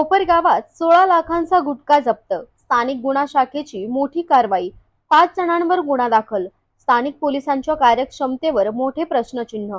कोपरगावात सोळा लाखांचा गुटखा जप्त. स्थानिक गुन्हा शाखेची मोठी कारवाई. पाच जणांवर गुन्हा दाखल. स्थानिक पोलिसांच्या कार्यक्षमतेवर मोठे प्रश्नचिन्ह.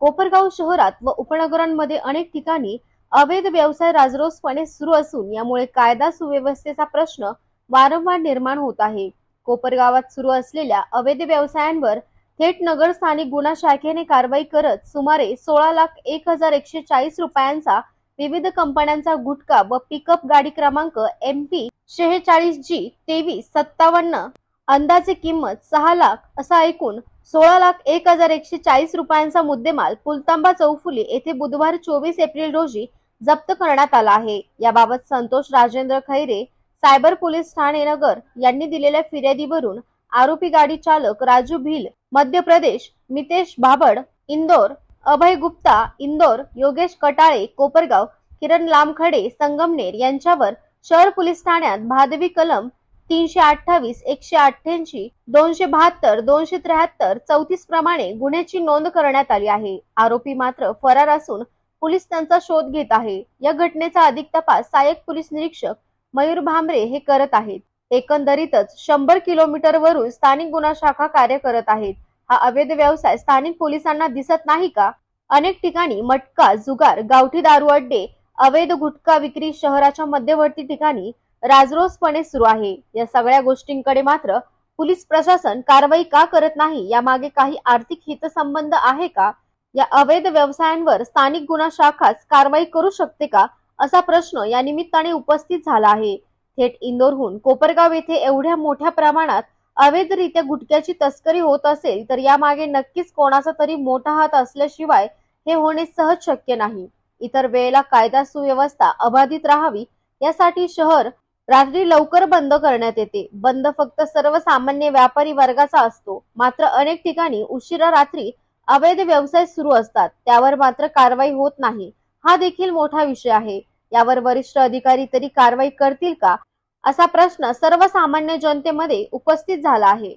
कोपरगाव शहरात व उपनगरांमध्ये अनेक ठिकाणी अवैध व्यवसाय राजरोसपणे सुरू असून यामुळे कायदा सुव्यवस्थेचा प्रश्न वारंवार निर्माण होत आहे. कोपरगावात सुरू असलेल्या अवैध व्यवसायांवर थेट नगर स्थानिक गुन्हा शाखेने कारवाई करत सुमारे सोळा लाख एक हजार एकशे चाळीस रुपयांचा विविध कंपन्यांचा गुटखा व पिकअप गाडी क्रमांक एम पी शेहेचाळीस जी तेवीस सत्तावन्न अंदाजे किंमत सहा लाख असा एकूण सोळा लाख एक हजार एकशे चाळीस रुपयांचा मुद्देमाल पुलतांबा चौफुली येथे बुधवार चोवीस एप्रिल रोजी जप्त करण्यात आला आहे. याबाबत संतोष राजेंद्र खैरे सायबर पोलीस ठाणे नगर यांनी दिलेल्या फिर्यादीवरून आरोपी गाडी चालक राजू भिल मध्य प्रदेश मितेश भाबड इंदोर अभय गुप्ता इंदोर योगेश कटाळे कोपरगाव किरण लामखडे संगमनेर यांच्यावर शहर पोलीस ठाण्यात भादवी कलम तीनशे अठ्ठावीस एकशे अठ्ठ्याऐंशी दोनशे बहात्तर दोनशे त्र्याहत्तर चौतीस प्रमाणे गुन्ह्याची नोंद करण्यात आली आहे. आरोपी मात्र फरार असून पोलीस त्यांचा शोध घेत आहे. या घटनेचा अधिक तपास सहाय्यक पोलीस निरीक्षक मयूर भांबरे हे करत आहेत. एकंदरीतच शंभर किलोमीटर वरून स्थानिक गुन्हा शाखा कार्य करत आहेत. हा अवैध व्यवसाय स्थानिक पोलिसांना दिसत नाही का? अनेक ठिकाणी मटका जुगार गावठी दारू अड्डे अवैध गुटखा विक्री शहराच्या मध्यवर्ती ठिकाणी राजरोसपणे सुरू आहे. या सगळ्या गोष्टींकडे मात्र पोलीस प्रशासन कारवाई का करत नाही यामागे काही आर्थिक हितसंबंध आहे का? या अवैध व्यवसायांवर स्थानिक गुन्हा शाखाच कारवाई करू शकते का? असा प्रश्न या निमित्ताने उपस्थित झाला आहे. थेट इंदोरहून कोपरगाव येथे एवढ्या मोठ्या प्रमाणात अवैधरित्या गुटख्याची तस्करी होत असेल तर यामागे नक्कीच कोणाचा तरी मोठा हात असल्याशिवाय हे होणे सहज शक्य नाही. इतर वेळेला कायदा सुव्यवस्था अबाधित राहावी यासाठी शहर रात्री लवकर बंद करण्यात येते. बंद फक्त सर्वसामान्य व्यापारी वर्गाचा असतो. मात्र अनेक ठिकाणी उशिरा रात्री अवैध व्यवसाय सुरू असतात. त्यावर मात्र कारवाई होत नाही. हा देखील मोठा विषय आहे. यावर वरिष्ठ अधिकारी तरी कारवाई करतील का? असा प्रश्न सर्वसामान्य जनतेमध्ये उपस्थित झाला आहे.